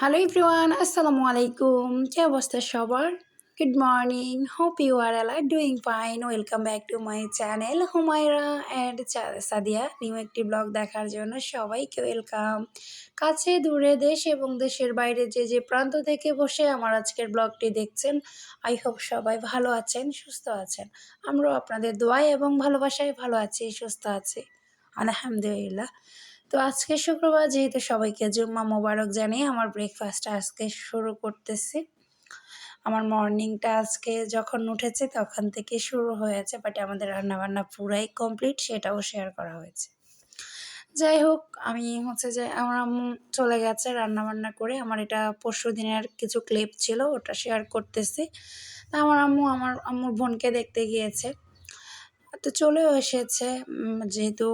Hello everyone আসসালামু আলাইকুম কি অবস্থা সবার? Good morning hope you are all doing fine welcome back to my channel Humaira and Sadia new একটি blog দেখার জন্য সবাইকে ওয়েলকাম কাছে, দূরে, দেশ এবং দেশের বাইরে যে যে প্রান্ত থেকে বসে আমার আজকের ব্লগটি দেখছেন আই হোপ সবাই ভালো আছেন, সুস্থ আছেন। আমরাও আপনাদের দোয়াই এবং ভালোবাসায় ভালো আছি, সুস্থ আছি। আলহামদুলিল্লাহ। তো আজকে শুক্রবার যেহেতু সবাইকে জুম্মা মোবারক জানিয়ে আমার ব্রেকফাস্টটা আজকে শুরু করতেছি। আমার মর্নিংটা আজকে যখন উঠেছে তখন থেকে শুরু হয়েছে বাট আমাদের রান্নাবান্না পুরাই কমপ্লিট সেটাও শেয়ার করা হয়েছে। যাই হোক, আমি হচ্ছে যে আমার আম্মু চলে গেছে রান্নাবান্না করে। আমার এটা পরশু দিনের কিছু ক্লিপ ছিল, ওটা শেয়ার করতেছি। তা আমার আম্মু, আমার আম্মুর বোনকে দেখতে গিয়েছে। তো চলেও এসেছে। যেহেতু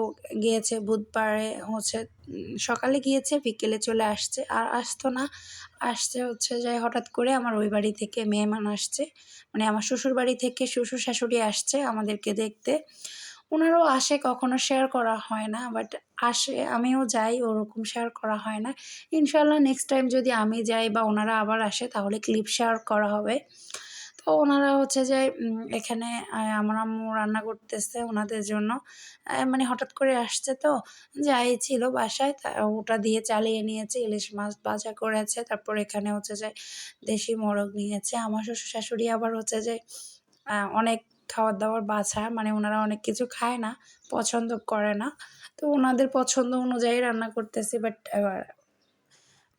গিয়েছে বুধবারে হচ্ছে সকালে গিয়েছে, বিকেলে চলে আসছে। আর আসতো না, আসছে হচ্ছে যে হঠাৎ করে আমার ওই বাড়ি থেকে মেহমান আসছে। মানে আমার শ্বশুর বাড়ি থেকে শ্বশুর শাশুড়ি আসছে আমাদেরকে দেখতে। ওনারও আসে, কখনো শেয়ার করা হয় না বাট আসে, আমিও যাই, ওরকম শেয়ার করা হয় না। ইনশাল্লাহ নেক্সট টাইম যদি আমি যাই বা ওনারা আবার আসে, তাহলে ক্লিপ শেয়ার করা হবে। তো ওনারা হচ্ছে যে এখানে আমার আম্মু রান্না করতেছে ওনাদের জন্য। মানে হঠাৎ করে আসছে তো যাই ছিল বাসায় তা ওটা দিয়ে চালিয়ে নিয়েছে ইলিশ মাছ ভাজা করেছে তারপর এখানে হচ্ছে যে দেশি মোরগ নিয়েছে। আমার শ্বশুর শাশুড়ি আবার হচ্ছে যে অনেক খাবার দাবার বাছা মানে ওনারা অনেক কিছু খায় না পছন্দ করে না। তো ওনাদের পছন্দ অনুযায়ী রান্না করতেছি বাট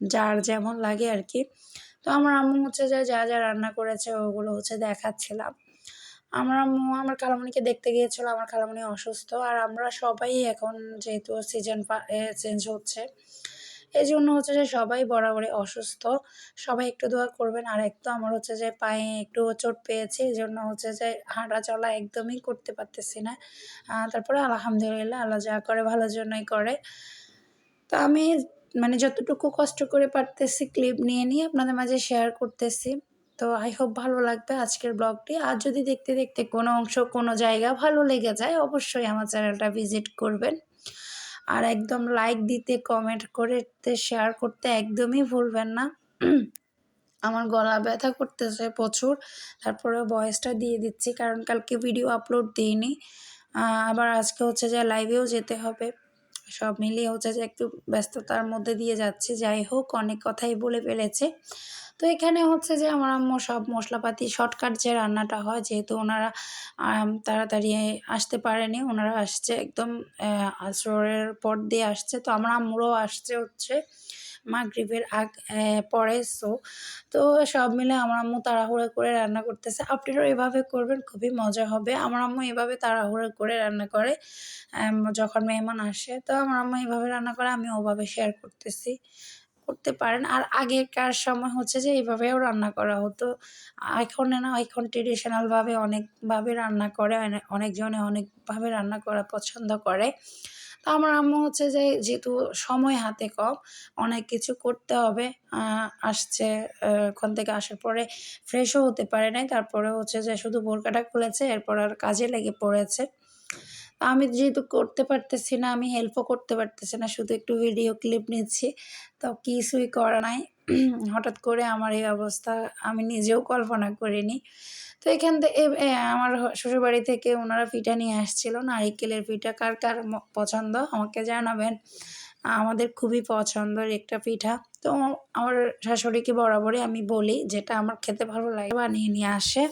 যার যেমন লাগে আর কি। তো আমার আম্মু হচ্ছে যে যা যা রান্না করেছে ওগুলো হচ্ছে দেখাচ্ছিলাম। আমার আম্মু, আমার খালামণিকে দেখতে গিয়েছিল, আমার খালামণি অসুস্থ। আর আমরা সবাই এখন যেহেতু সিজন চেঞ্জ হচ্ছে এই জন্য হচ্ছে যে সবাই বরাবরই অসুস্থ। সবাই একটু দোয়া করবেন। আর একটু আমার হচ্ছে যে পায়ে একটু চোট পেয়েছে এই জন্য হচ্ছে যে হাঁটা চলা একদমই করতে পারতেছি না। তারপরে আলহামদুলিল্লাহ, আল্লাহ যা করে ভালোর জন্যই করে। তো আমি মানে যতটুকু কষ্ট করে পারতেছি ক্লিপ নিয়ে নিয়ে আপনাদের মাঝে শেয়ার করতেছি। তো আই হোপ ভালো লাগবে আজকের ব্লগটি আর যদি দেখতে দেখতে কোনো অংশ কোনো জায়গা ভালো লেগে যায়, অবশ্যই আমার চ্যানেলটা ভিজিট করবেন। আর একদম লাইক দিতে কমেন্ট করতে শেয়ার করতে একদমই ভুলবেন না। আমার গলা ব্যথা করতেছে প্রচুর। তারপরে ভয়েসটা দিয়ে দিচ্ছি, কারণ কালকে ভিডিও আপলোড দিইনি। আবার আজকে হচ্ছে যে লাইভেও যেতে হবে। সব মিলিয়ে হচ্ছে যে একটু ব্যস্ততার মধ্যে দিয়ে যাচ্ছে, যাই হোক, অনেক কথাই বলে ফেলেছে। তো এখানে হচ্ছে যে আমার আম্মু সব মশলাপাতি শর্টকাট যে রান্নাটা হয়, যেহেতু ওনারা তাড়াতাড়ি আসতে পারেনি, ওনারা আসছে একদম আসরের পর দিয়ে আসছে। তো আমার আম্মুরও আসছে হচ্ছে। মাগরিবের আগ পরে সো তো সব মিলে আমার আম্মু তাড়াহুড়ো করে রান্না করতেছে। আপনারাও এভাবে করবেন, খুবই মজা হবে। আমার আম্মু এভাবে তাড়াহুড়ো করে রান্না করে যখন মেহমান আসে, তো আমার আম্মু এভাবে রান্না করে আমি ওভাবে শেয়ার করতেছি। করতে পারেন। আর আগেকার সময় হচ্ছে যে, এইভাবেও রান্না করা হতো। এখন না, এখন ট্রেডিশনালভাবে অনেকভাবে রান্না করে অনেকজনে অনেকভাবে রান্না করা পছন্দ করে। তো আমার আম্মু হচ্ছে যে, যেহেতু সময় হাতে কম, অনেক কিছু করতে হবে আসছে ওখান থেকে আসার পরে ফ্রেশও হতে পারে নাই। তারপরে হচ্ছে যে, শুধু বোরকাটা খুলেছে, এরপর আর কাজে লেগে পড়েছে। আমি যেহেতু করতে পারতেছি না, আমি হেল্পও করতে পারতেছি না, শুধু একটু ভিডিও ক্লিপ নিচ্ছি। তো কিছুই করা নাই। হঠাৎ করে আমার এই অবস্থা আমি নিজেও কল্পনা করিনি। তো এখান থেকে আমার শ্বশুরবাড়ি থেকে ওনারা পিঠা নিয়ে আসছিল। নারিকেলের পিঠা কার কার পছন্দ আমাকে জানাবেন। আমাদের খুবই পছন্দের একটা পিঠা তো আমার শাশুড়িকে বরাবরই আমি বলি যেটা আমার খেতে ভালো লাগে বানিয়ে নিয়ে আসে।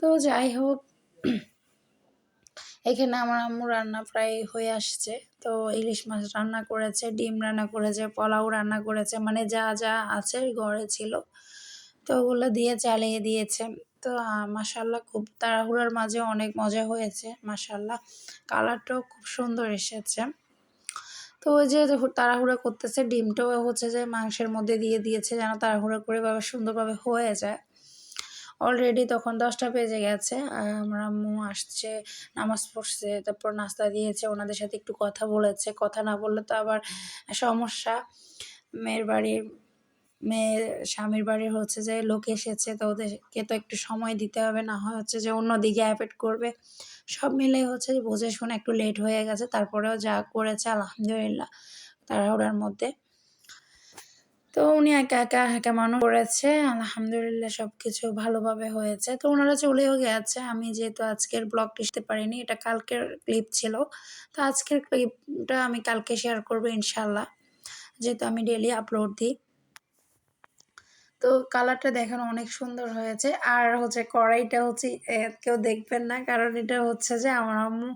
তো যাই হোক এখানে আমার আম্মু রান্না প্রায় হয়ে আসছে। তো ইলিশ মাছ রান্না করেছে, ডিম রান্না করেছে, পোলাও রান্না করেছে মানে যা যা আছে ঘরে ছিল। তো ওগুলো দিয়ে চালিয়ে দিয়েছে। তো মাসাল্লাহ খুব তাড়াহুড়ার মাঝে অনেক মজা হয়েছে মাসাল্লাহ কালারটাও খুব সুন্দর এসেছে। তো ওই যে তাড়াহুড়া করতেছে, ডিমটাও হচ্ছে যে মাংসের মধ্যে দিয়ে দিয়েছে, যেন তাড়াহুড়া করে সুন্দরভাবে হয়ে যায়। অলরেডি তখন দশটা বেজে গেছে, আমার আম্মু আসছে, নামাজ পড়ছে, তারপর নাস্তা দিয়েছে, ওনাদের সাথে একটু কথা বলেছে, কথা না বললে তো আবার সমস্যা। মেয়ের বাড়ির মেয়ের স্বামীর বাড়ির হচ্ছে যে লোক এসেছে, তো ওদেরকে তো একটু সময় দিতে হবে, না হয় হচ্ছে যে অন্যদিকে অ্যাফেক্ট করবে। সব মিলে হচ্ছে বুঝে শুনে একটু লেট হয়ে গেছে, তারপরেও যা করেছে, আলহামদুলিল্লাহ, তাড়াহুড়ার মধ্যে। তো উনি একা একা মানুষ করেছে। আলহামদুলিল্লাহ সব কিছু ভালোভাবে হয়েছে। তো ওনারা চলেও গেছে। আমি যেহেতু আজকের ব্লগ শিখতে পারিনি, এটা কালকের ক্লিপ ছিল। তো আজকের ক্লিপটা আমি কালকে শেয়ার করব ইনশাল্লাহ যেহেতু আমি ডেলি আপলোড দিই। তো কালারটা দেখানো অনেক সুন্দর হয়েছে। আর হচ্ছে কড়াইটা হচ্ছে কেউ দেখবেন না, কারণ এটা হচ্ছে যে আমার আম্মু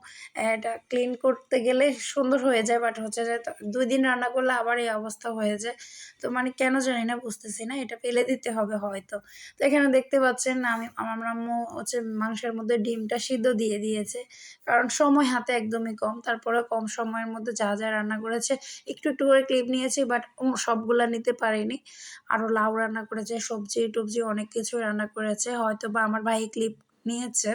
এটা ক্লিন করতে গেলে সুন্দর হয়ে যায় বাট হচ্ছে যে দুই দিন রান্না করলে আবার এই অবস্থা হয়ে যায়। তো মানে কেন জানি না, বুঝতেছি না, এটা ফেলে দিতে হবে হয়তো। তো এখানে দেখতে পাচ্ছেন আমি, আমার আম্মু হচ্ছে মাংসের মধ্যে ডিমটা সিদ্ধ দিয়ে দিয়েছে, কারণ সময় হাতে একদমই কম। তারপরে কম সময়ের মধ্যে যা যা রান্না করেছে, একটু একটু করে ক্লিপ নিয়েছি বাট সবগুলা নিতে পারিনি। আরও লাউ রান্না করেছে সবজি, টবজি অনেক কিছু রান্না করেছে হয়তো বা আমার ভাই ক্লিপ নিয়েছে।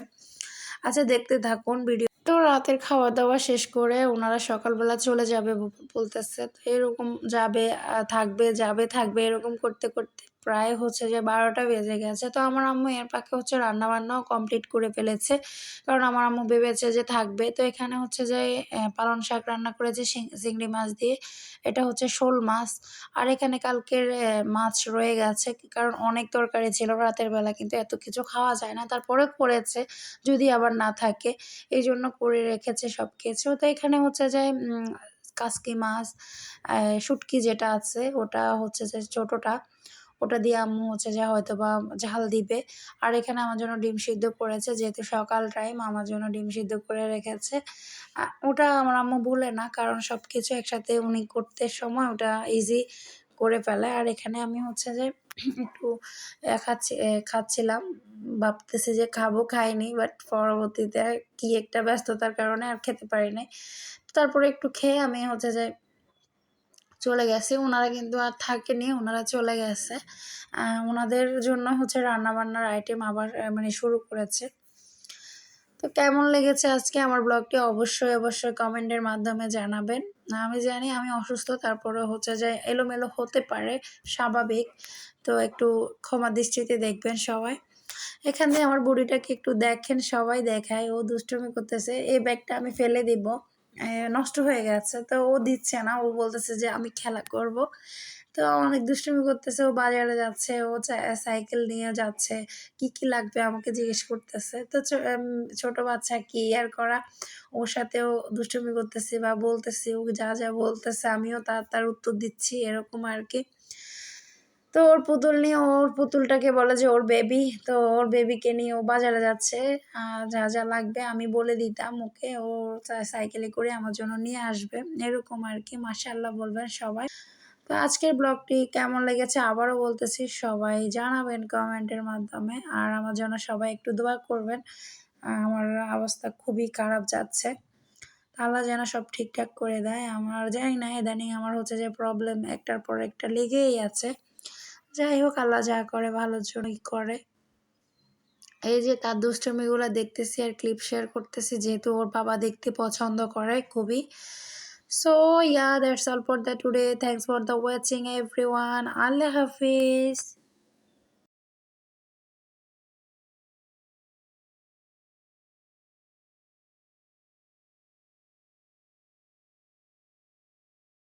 আচ্ছা দেখতে থাকুন ভিডিও তো রাতের খাওয়া দাওয়া শেষ করে ওনারা সকালবেলা চলে যাবে বলতেছে। এরকম যাবে থাকবে যাবে, থাকবে, এরকম করতে করতে। প্রায় হচ্ছে যে বারোটা বেজে গেছে। তো আমার আম্মু এর পাকে হচ্ছে রান্নাবান্নাও কমপ্লিট করে ফেলেছে। কারণ আমার আম্মু ভেবেছে যে থাকবে। তো এখানে হচ্ছে যে পালন শাক রান্না করেছে চিংড়ি মাছ দিয়ে। এটা হচ্ছে শোল মাছ। আর এখানে কালকের মাছ রয়ে গেছে। কারণ অনেক তরকারি ছিল রাতের বেলা, কিন্তু এত কিছু খাওয়া যায় না। তারপরে করেছে, যদি আবার না থাকে। এই জন্য করে রেখেছে সব কিছু তো এখানে হচ্ছে যে কাসকি মাছ শুটকি যেটা আছে, ওটা হচ্ছে যে ছোটোটা। ওটা দিয়ে আম্মু হচ্ছে যে হয়তো বা ঝাল দিবে। আর এখানে আমার জন্য ডিম সিদ্ধ করেছে, যেহেতু সকাল টাইম আমার জন্য ডিম সিদ্ধ করে রেখেছে। ওটা আমার আম্মু বলে না, কারণ সব কিছু একসাথে উনি করতে সময় ওটা ইজি করে ফেলে। আর এখানে আমি হচ্ছে যে একটু খাচ্ছি খাচ্ছিলাম। ভাবতেছি যে খাব, খাইনি বাট পরবর্তীতে কি একটা ব্যস্ততার কারণে আর খেতে পারি নাই। তারপরে একটু খেয়ে আমি হচ্ছে যে চলে গেছে ওনারা কিন্তু আর থাকেনি ওনারা চলে গেছে। ওনাদের জন্য হচ্ছে রান্নাবান্নার আইটেম আবার মানে শুরু করেছে। তো কেমন লেগেছে আজকে আমার ব্লগটি অবশ্যই অবশ্যই কমেন্টের মাধ্যমে জানাবেন। আমি জানি আমি অসুস্থ, তারপরে হচ্ছে যে এলোমেলো হতে পারে, স্বাভাবিক। তো একটু ক্ষমা দৃষ্টিতে দেখবেন সবাই। এখান আমার বুড়িটাকে একটু দেখেন সবাই, দেখায়। ও দুষ্টমি করতেছে, এই ব্যাগটা আমি ফেলে দিব। নষ্ট হয়ে গেছে। তো ও দিচ্ছে না। ও বলতেছে যে, আমি খেলা করব। তো অনেক দুষ্টুমি করতেছে। ও বাজারে যাচ্ছে। ও সাইকেল নিয়ে যাচ্ছে। কি কি লাগবে আমাকে জিজ্ঞেস করতেছে। তো ছোট বাচ্চা কি আর করা? ওর সাথেও দুষ্টুমি করতেছি বা বলতেছি। ও যা যা বলতেছে, আমিও তার তার উত্তর দিচ্ছি, এরকম আর কি। তো ওর পুতুল নিয়ে, ওর পুতুলটাকে বলে যে ওর বেবি তো ওর বেবিকে নিয়ে ও বাজারে যাচ্ছে। যা যা লাগবে আমি বলে দিতাম ওকে। ও সাইকেলে করে আমার জন্য নিয়ে আসবে। এরকম আর কি মাসাল্লাহ বলবেন সবাই। তো আজকের ব্লগটি কেমন লেগেছে আবারও বলতেছি, সবাই জানাবেন কমেন্টের মাধ্যমে। আর আমার জন্য সবাই একটু দোয়া করবেন। আমার অবস্থা খুবই খারাপ যাচ্ছে। আল্লাহ যেন সব ঠিকঠাক করে দেয়। আমার জানি না, ইদানিং আমার হচ্ছে যে প্রবলেম একটার পর একটা লেগেই আছে। যাই হোক, আল্লাহ যা করে ভালোর জন্যই করে। এই যে তার দুষ্টমিগুলো দেখতেছি আর ক্লিপ শেয়ার করতেছি, যেহেতু ওর বাবা দেখতে পছন্দ করে খুবই। So yeah that's all for the today thanks for the watching everyone Allah Hafiz.